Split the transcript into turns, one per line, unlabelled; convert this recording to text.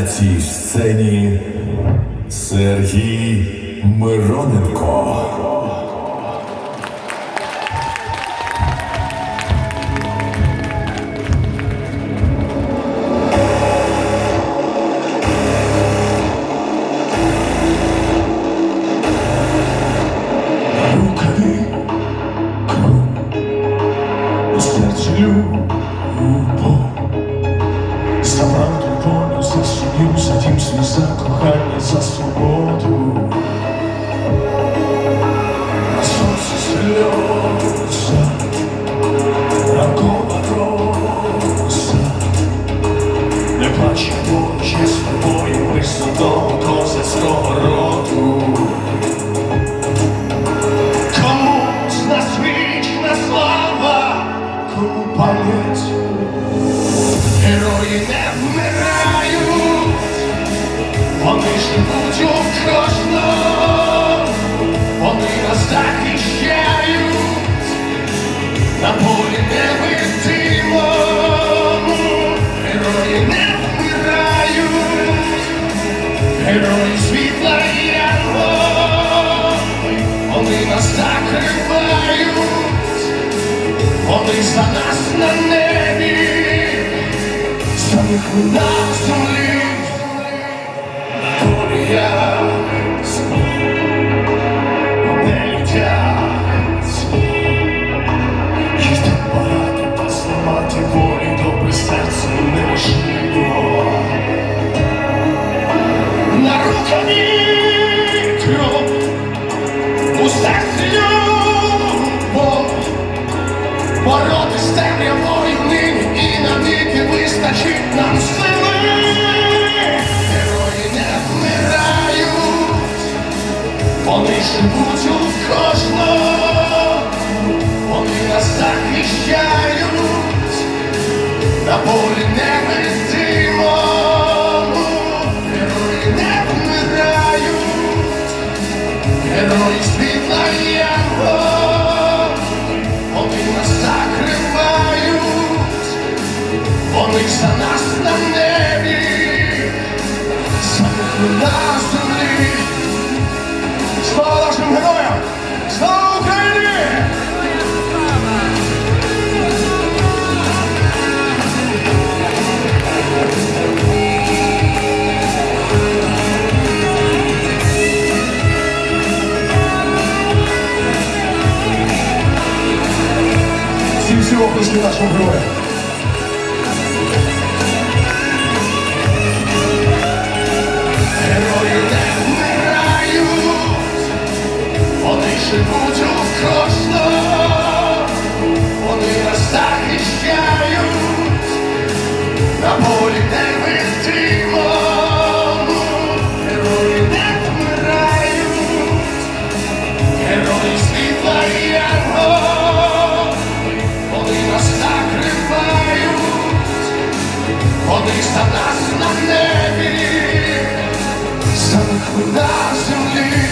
На цій сцені Сергій Мироненко.
Пам'ять. Герої не вмирають, вони живуть у кожному, вони нас захищають, на полі невидимому, герої не вмирають, герої світла янголи, вони нас закривають, вони за нас на небі, самих на землі, полі ясні, навіки вистачить нам сили. Герої не вмирають, вони живуть у кожного, вони нас захищають, на полі невидимому. Самих на землі. Слава нашим героям! Живуть у вони нас захищають, на полі невидимому. Герої не вмирають, герої світла і янголи, вони нас закривають, вони за нас на небі, самих на землі.